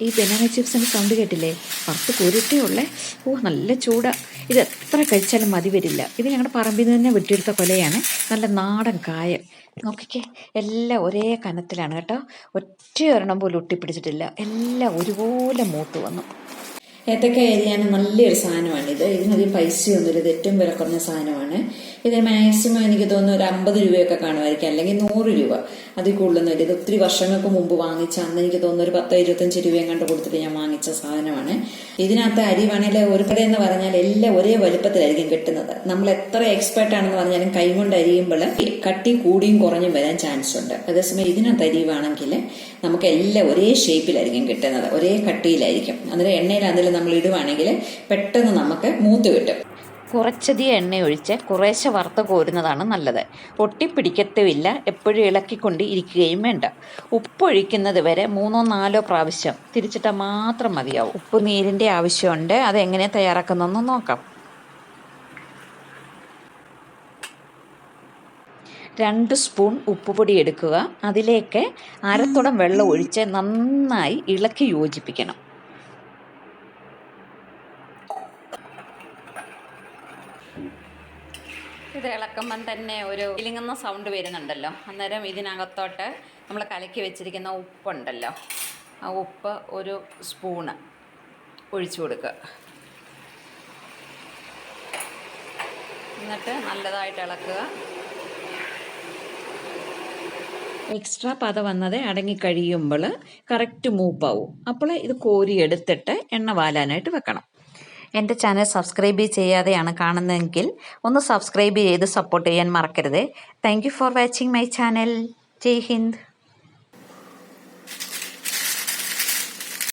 ഈ banana ചിപ്സിന്റെ sound കേട്ടില്ലേ? പുറത്ത് കുരുട്ടേ ഉള്ളേ. ഓ നല്ല ചൂടാ. ഇത് എത്ര കഴിച്ചാലും മതി വരില്ല. ഇത് ഞങ്ങളുടെ പറമ്പിൽ നിന്ന് തന്നെ വെട്ടിയെടുത്ത കൊലയാണ്. നല്ല നാടൻ കായ നോക്കിക്കേ എല്ലാം ഒരേ കനത്തിലാണ് കേട്ടോ. ഒറ്റ ഒരെണ്ണം പോലും ഒട്ടിപ്പിടിച്ചിട്ടില്ല. എല്ലാം ഒരുപോലെ മൂത്ത് വന്നു. ഏത്തക്ക എരിയാൻ നല്ലൊരു സാധനമാണ്. ഇത് ഇതിനധികം പൈസയൊന്നുമില്ല. ഇത് ഏറ്റവും വില കുറഞ്ഞ സാധനമാണ്. ഇതിന് മാക്സിമം എനിക്ക് തോന്നുന്നു ഒരു അമ്പത് രൂപയൊക്കെ കാണുമായിരിക്കും. അല്ലെങ്കിൽ നൂറ് രൂപ. അതിൽ കൂടുതലൊന്നുമില്ല. ഇത് ഒത്തിരി വർഷങ്ങൾക്ക് മുമ്പ് വാങ്ങിച്ച അന്ന് എനിക്ക് തോന്നുന്നു ഒരു പത്തോ ഇരുപത്തഞ്ച് രൂപയും കണ്ട് കൊടുത്തിട്ട് ഞാൻ വാങ്ങിച്ച സാധനമാണ്. ഇതിനകത്ത് അരി വേണേൽ ഒരു കട എന്ന് പറഞ്ഞാൽ എല്ലാം ഒരേ വലുപ്പത്തിലായിരിക്കും കിട്ടുന്നത്. നമ്മൾ എത്ര എക്സ്പെർട്ട് ആണെന്ന് പറഞ്ഞാലും കൈകൊണ്ട് അരിയുമ്പോൾ കട്ടി കൂടിയും കുറഞ്ഞും വരാൻ ചാൻസ് ഉണ്ട്. അതേസമയം ഇതിനകത്ത് അരിയുവാണെങ്കിൽ നമുക്ക് എല്ലാം ഒരേ ഷേപ്പിലായിരിക്കും കിട്ടുന്നത്. ഒരേ കട്ടിയിലായിരിക്കും. അന്നേരം എണ്ണയിലാണെങ്കിലും നമ്മൾ ഇടുവാണെങ്കിൽ പെട്ടെന്ന് നമുക്ക് മൂത്ത് കിട്ടും. കുറച്ചധികം എണ്ണ ഒഴിച്ച് കുറേശ്ശെ വറുത്ത് കോരുന്നതാണ് നല്ലത്. ഒട്ടിപ്പിടിക്കത്തുമില്ല എപ്പോഴും ഇളക്കിക്കൊണ്ട് ഇരിക്കുകയും വേണ്ട. ഉപ്പൊഴിക്കുന്നത് വരെ മൂന്നോ നാലോ പ്രാവശ്യം തിരിച്ചിട്ടാൽ മാത്രം മതിയാവും. ഉപ്പ് നീരിന്റെ ആവശ്യമുണ്ട്. അതെങ്ങനെ തയ്യാറാക്കുന്നതെന്ന് നോക്കാം. രണ്ട് സ്പൂൺ ഉപ്പുപൊടി എടുക്കുക. അതിലേക്ക് അരത്തുടം വെള്ളം ഒഴിച്ച് നന്നായി ഇളക്കി യോജിപ്പിക്കണം. ഇത് ഇളക്കുമ്പം തന്നെ ഒരു ഇലിങ്ങുന്ന സൗണ്ട് വരുന്നുണ്ടല്ലോ. അന്നേരം ഇതിനകത്തോട്ട് നമ്മൾ കലക്കി വെച്ചിരിക്കുന്ന ഉപ്പുണ്ടല്ലോ. ആ ഉപ്പ് ഒരു സ്പൂണ് ഒഴിച്ചു കൊടുക്കുക. എന്നിട്ട് നല്ലതായിട്ട് ഇളക്കുക. എക്സ്ട്രാ പത വന്നത് അടങ്ങിക്കഴിയുമ്പോൾ കറക്റ്റ് മൂപ്പാവും അപ്പോൾ ഇത് കോരി എടുത്തിട്ട് എണ്ണ വാലാനായിട്ട് വെക്കണം. എന്റെ ചാനൽ സബ്സ്ക്രൈബ് ചെയ്യാതെയാണ് കാണുന്നതെങ്കിൽ ഒന്ന് സബ്സ്ക്രൈബ് ചെയ്ത് സപ്പോർട്ട് ചെയ്യാൻ മറക്കരുത്. Thank for watching my channel Jai Hind.